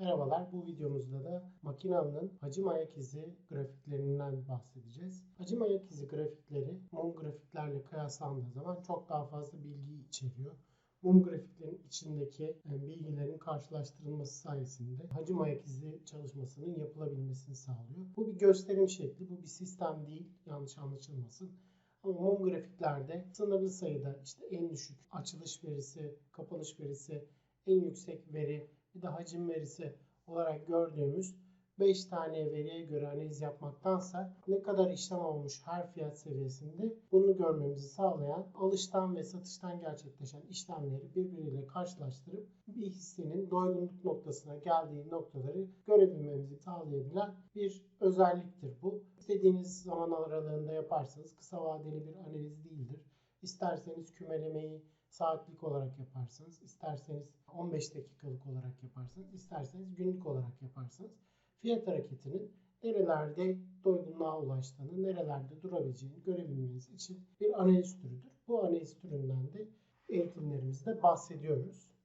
Merhabalar, bu videomuzda da makinanın hacim ayak izi grafiklerinden bahsedeceğiz. Hacim ayak izi grafikleri mum grafiklerle kıyaslandığı zaman çok daha fazla bilgi içeriyor. Mum grafiklerin içindeki e, bilgilerin karşılaştırılması sayesinde hacim ayak izi çalışmasının yapılabilmesini sağlıyor. Bu bir gösterim şekli, bu bir sistem değil, yanlış anlaşılmasın. Ama mum grafiklerde sınırlı sayıda işte en düşük açılış verisi, kapanış verisi, en yüksek veri, bir de hacim verisi olarak gördüğümüz 5 tane veriye göre analiz yapmaktansa ne kadar işlem olmuş her fiyat seviyesinde bunu görmemizi sağlayan alıştan ve satıştan gerçekleşen işlemleri birbiriyle karşılaştırıp bir hissenin doygunluk noktasına geldiği noktaları görebilmemizi sağlayabilen bir özelliktir bu. İstediğiniz zaman aralığında yaparsanız kısa vadeli bir analiz değildir. İsterseniz kümelemeyi saatlik olarak yaparsınız, isterseniz 15 dakikalık olarak yaparsınız, isterseniz günlük olarak yaparsınız. Fiyat hareketinin nerelerde doygunluğa ulaştığını, nerelerde durabileceğini görebilmeniz için bir analiz türüdür. Bu analiz türünden de eğitimlerimizde bahsediyoruz.